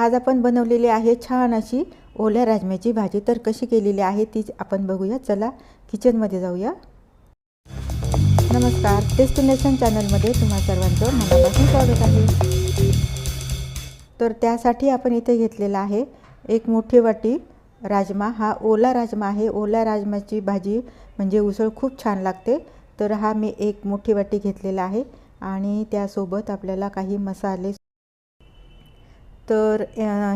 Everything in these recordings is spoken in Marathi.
आज आपण बनवलेली आहे छान अशी ओल्या राजम्याची भाजी. तर कशी केलेली आहे तीच आपण बघूया. चला किचनमध्ये जाऊया. नमस्कार. डेस्टिनेशन चॅनलमध्ये तुम्हा सर्वांचं मनापासून स्वागत आहे. तर त्यासाठी आपण इथे घेतलेला आहे एक मोठी वाटी राजमा. हा ओला राजमा आहे. ओल्या राजमाची भाजी म्हणजे उसळ खूप छान लागते. तर हा मी एक मोठी वाटी घेतलेला आहे आणि त्यासोबत आपल्याला काही मसाले तर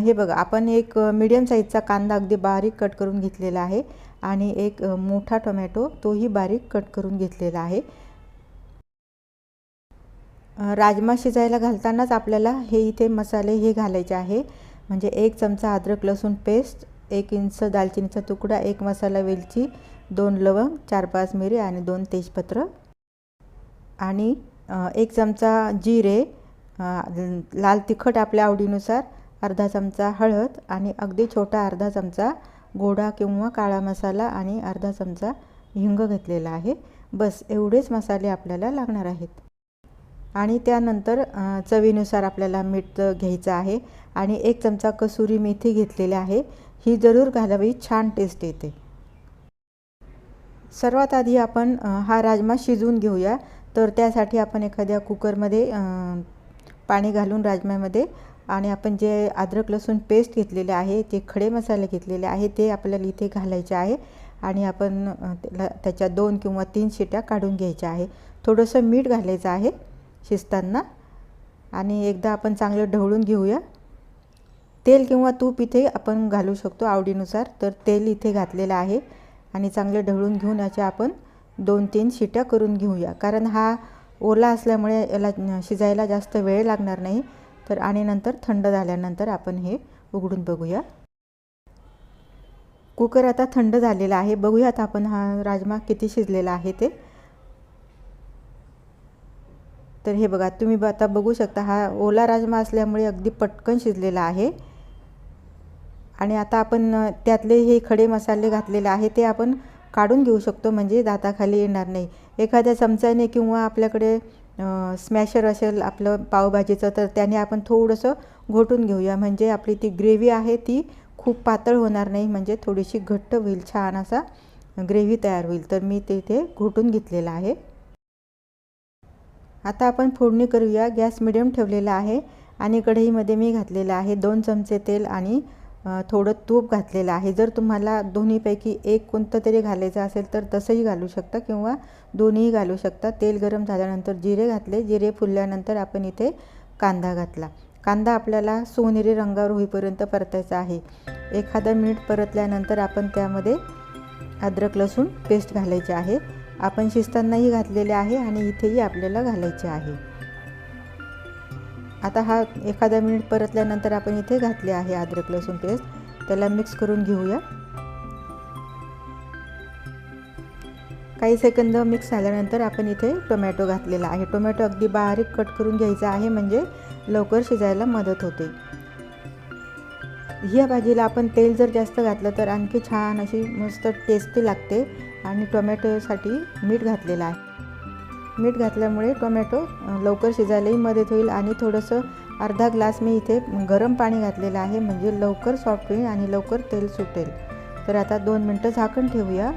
हे बघा आपण एक मीडियम साईजचा कांदा अगदी बारीक कट करून घेतलेला आहे आणि एक मोठा टोमॅटो तोही बारीक कट करून घेतलेला आहे. राजमा शिजायला घालतानाच आपल्याला हे इथे मसाले हे घालायचे आहे. म्हणजे एक चमचा अद्रक लसूण पेस्ट एक इंच दालचिनीचा तुकडा एक मसाला वेलची दोन लवंग चार पाच मिरी आणि दोन तेजपत्र आणि एक चमचा जिरे लाल तिखट आपल्या आवडीनुसार अर्धा चमचा हळद आणि अगदी छोटा अर्धा चमचा गोडा किंवा काळा मसाला आणि अर्धा चमचा हिंग घेतलेला आहे. बस एवढेच मसाले आपल्याला लागणार आहेत. आणि त्यानंतर चवीनुसार आपल्याला मीठ घ्यायचं आहे आणि एक चमचा कसुरी मेथी घेतलेली आहे. ही जरूर घालावी छान टेस्ट येते. सर्वात आधी आपण हा राजमा शिजवून घेऊया. तर त्यासाठी आपण एखाद्या कुकरमध्ये पाणी घालून राजम्यामध्ये आणि आपण जे अद्रक लसूण पेस्ट घेतलेले आहे जे खडे मसाले घेतलेले आहे ते आपल्याला इथे घालायचे आहे. आणि आपण त्याला त्याच्या दोन किंवा तीन शिट्या काढून घ्यायच्या आहे. थोडंसं मीठ घालायचं आहे शिजताना. आणि एकदा आपण चांगलं ढवळून घेऊया. तेल किंवा तूप इथे आपण घालू शकतो आवडीनुसार तर तेल इथे घातलेलं आहे. आणि चांगलं ढवळून घेऊन याच्या आपण दोन तीन शिट्या करून घेऊया. कारण हा ओला असल्यामुळे याला शिजायला जास्त वेळ लागणार नाही. तर आणि नंतर थंड झाल्यानंतर आपण हे उघडून बघूया. कुकर आता थंड झालेला आहे. बघूयात आपण हा राजमा किती शिजलेला आहे ते. तर हे बघा तुम्ही आता बघू शकता हा ओला राजमा असल्यामुळे अगदी पटकन शिजलेला आहे. आणि आता आपण त्यातले हे खडे मसाले घातलेले आहे ते आपण काढून घेऊ शकतो म्हणजे दाताखाली येणार नाही. एखाद्या चमच्याने किंवा आपल्याकडे स्मॅशर असेल आपलं पावभाजीचं तर त्याने आपण थोडंसं घोटून घेऊया. म्हणजे आपली ती ग्रेव्ही आहे ती खूप पातळ होणार नाही म्हणजे थोडीशी घट्ट होईल छान असा ग्रेव्ही तयार होईल. तर मी ते इथे घोटून घेतलेलं आहे. आता आपण फोडणी करूया. गॅस मिडियम ठेवलेला आहे आणि कढईमध्ये मी घातलेलं आहे दोन चमचे तेल आणि थोडं तूप घातलेलं आहे. जर तुम्हाला दोन्हीपैकी एक कोणतं तरी घालायचं असेल तर तसंही घालू शकता किंवा दोन्हीही घालू शकता. तेल गरम झाल्यानंतर जिरे घातले. जिरे फुलल्यानंतर आपण इथे कांदा घातला. कांदा आपल्याला सोनेरी रंगावर होईपर्यंत परतायचा आहे. एखादा मिनिट परतल्यानंतर आपण त्यामध्ये अद्रक लसूण पेस्ट घालायचे आहे. आपण शिजतानाही घातलेले आहे आणि इथेही आपल्याला घालायचे आहे. आता हा एखादा मिनिट परतल्यानंतर आपण इथे घातले आहे अद्रक लसूण पेस्ट त्याला मिक्स करून घेऊया. काही सेकंद मिक्स झाल्यानंतर आपण इथे टोमॅटो घातलेला आहे. टोमॅटो अगदी बारीक कट करून घ्यायचा आहे म्हणजे लवकर शिजायला मदत होते. ह्या भाजीला आपण तेल जर जास्त घातलं तर आणखी छान अशी मस्त टेस्टी लागते. आणि टोमॅटोसाठी मीठ घातलेलं आहे. मीठ घातल्यामुळे टोमॅटो लवकर शिजायलाही मदत होईल आणि थोडंसं अर्धा ग्लास मी इथे गरम पाणी घातलेलं आहे म्हणजे लवकर सॉफ्ट होईल आणि लवकर तेल सुटेल. तर आता दोन मिनटं झाकण ठेवूया.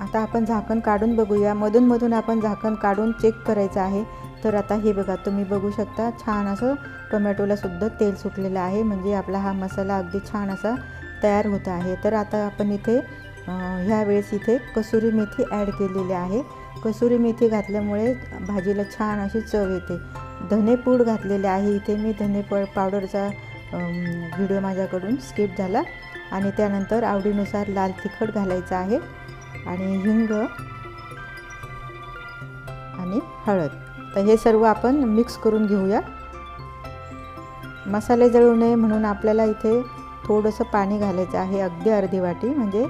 आता आपण झाकण काढून बघूया. मधून आपण झाकण काढून चेक करायचं आहे. तर आता हे बघा तुम्ही बघू शकता छान असं टोमॅटोला सुद्धा तेल सुटलेलं आहे म्हणजे आपला हा मसाला अगदी छान असा तयार होत आहे. तर आता आपण इथे ह्या वेळेस इथे कसुरी मेथी ॲड केलेली आहे. कसुरी मेथी घातल्यामुळे भाजीला छान अशी चव येते. धनेपूड घातलेले आहे इथे. मी धनेपूड पावडरचा व्हिडिओ माझ्याकडून स्किप झाला. आणि त्यानंतर आवडीनुसार लाल तिखट घालायचं आहे. आणि हिंग आणि हळद. तर हे सर्व आपण मिक्स करून घेऊया. मसाले जळू नये म्हणून आपल्याला इथे थोडंसं पाणी घालायचं आहे. अगदी अर्धी वाटी. म्हणजे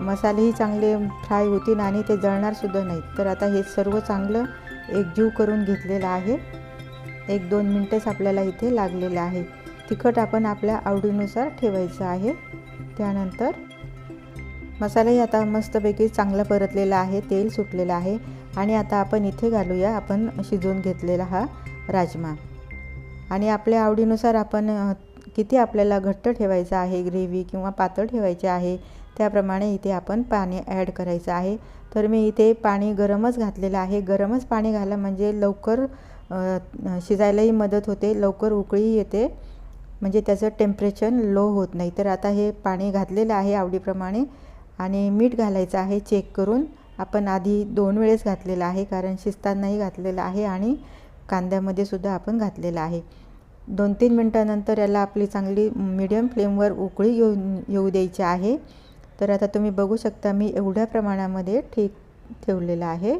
मसालेही चांगले फ्राय होतील आणि ते जळणारसुद्धा नाहीत. तर आता हे सर्व चांगलं एकजीव करून घेतलेलं आहे. एक दोन मिनटंच आपल्याला इथे लागलेलं आहे. तिखट आपण आपल्या आवडीनुसार ठेवायचं आहे. त्यानंतर मसालाही आता मस्तपैकी चांगला परतलेला आहे. तेल सुटलेलं आहे. आणि आता आपण इथे घालूया. आपण शिजवून घेतलेला हा राजमा. आणि आपल्या आवडीनुसार आपण किती आपल्याला घट्ट ठेवायचं आहे? ग्रेव्ही किंवा पातळ ठेवायचे आहे? त्याप्रमाणे इथे आपण पाणी ॲड करायचं आहे. तर मी इथे पाणी गरमच घातलेलं आहे. गरमच पाणी घाला म्हणजे लवकर शिजायलाही मदत होते. लवकर उकळी येते. म्हणजे त्याचं टेम्परेचर लो होत नाही. तर आता हे पाणी घातलेलं आहे आवडीप्रमाणे आणि मीठ घालायचं आहे चेक करून. आपण आधी दोन वेळेस घातलेलं आहे कारण शिजतानाही घातलेलं आहे आणि कांद्यामध्ये सुद्धा आपण घातलेलं आहे. दोन तीन मिनटानंतर याला आपली चांगली मीडियम फ्लेमवर उकळी येऊन येऊ द्यायची आहे. तर आता तुम्ही बघू शकता मी एवढ्या प्रमाणामध्ये ठीक ठेवलेलं आहे.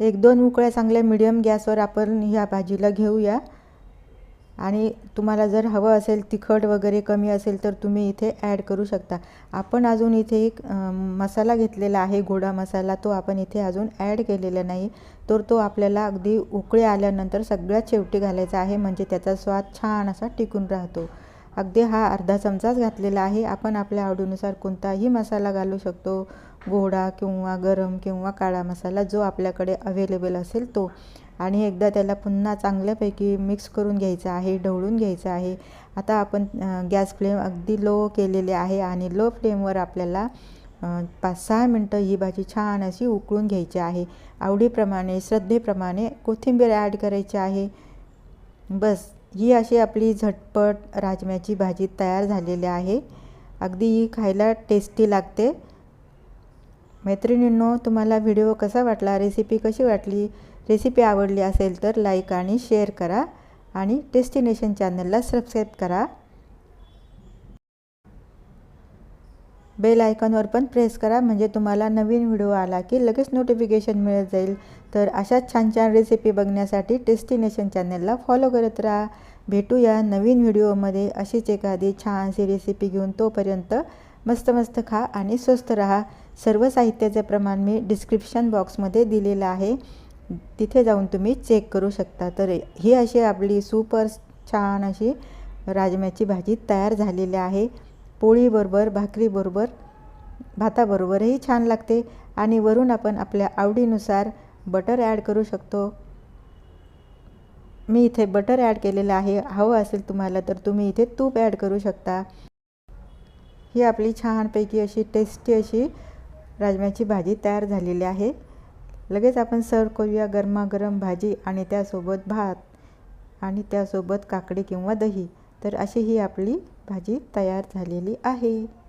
एक दोन उकळ्या चांगल्या मीडियम गॅसवर आपण ह्या भाजीला घेऊया. आणि तुम्हाला जर हवं असेल तिखट वगैरे कमी असेल तर तुम्ही इथे ॲड करू शकता. आपण अजून इथे एक मसाला घेतलेला आहे गोडा मसाला तो आपण इथे अजून ॲड केलेला नाही. तर तो आपल्याला अगदी उकळे आल्यानंतर सगळ्यात शेवटी घालायचा आहे म्हणजे त्याचा स्वाद छान असा टिकून राहतो. अगदी हा अर्धा चमचाच घातलेला आहे. आपण आपल्या आवडीनुसार कोणताही मसाला घालू शकतो. गोडा किंवा गरम किंवा काळा मसाला जो आपल्याकडे अवेलेबल असेल तो. आणि एकदा त्याला पुन्हा चांगल्यापैकी मिक्स करून घ्यायचं आहे ढवळून घ्यायचं आहे. आता आपण गॅस फ्लेम अगदी लो केलेले आहे आणि लो फ्लेमवर आपल्याला पाच सहा मिनटं ही भाजी छान अशी उकळून घ्यायची आहे. आवडीप्रमाणे श्रद्धेप्रमाणे कोथिंबीर ॲड करायची आहे. बस. ही अशी आपली झटपट राजम्याची भाजी तयार झालेली आहे. अगदी ही खायला टेस्टी लागते. मैत्रिणींनो तुम्हाला व्हिडिओ कसा वाटला? रेसिपी कशी वाटली? रेसिपी आवडली असेल तर लाईक आणि शेअर करा. आणि डेस्टिनेशन चॅनलला सबस्क्राईब करा. बेल आयकॉनवर पण प्रेस करा. म्हणजे तुम्हाला नवीन व्हिडिओ आला की लगेच नोटिफिकेशन मिळत जाईल. तर अशाच छान छान रेसिपी बघण्यासाठी डेस्टिनेशन चॅनलला फॉलो करत राहा. भेटूया नवीन व्हिडिओमध्ये अशीच एखादी छानशी रेसिपी घेऊन तोपर्यंत मस्त मस्त खा आणि स्वस्त राहा. सर्व साहित्याचे प्रमाण मी डिस्क्रिप्शन बॉक्समध्ये दिलेलं आहे. तिथे जाऊन तुम्ही चेक करू शकता. तर ही अशी आपली सुपर छान अशी राजम्याची भाजी तयार झालेली आहे. पोळीबरोबर भाकरीबरोबर भाताबरोबरही छान लागते आणि वरून आपण आपल्या आवडीनुसार बटर ॲड करू शकतो. मी इथे बटर ॲड केलेलं आहे. हवं असेल तुम्हाला तर तुम्ही इथे तूप ॲड करू शकता. ही आपली छानपैकी अशी टेस्टी अशी राजम्याची भाजी तयार झालेली आहे. लगेच आपण सर्व करूया गरमागरम भाजी आणि त्यासोबत भात आणि त्यासोबत काकडी किंवा दही. तर अशी ही आपली भाजी तयार झालेली आहे.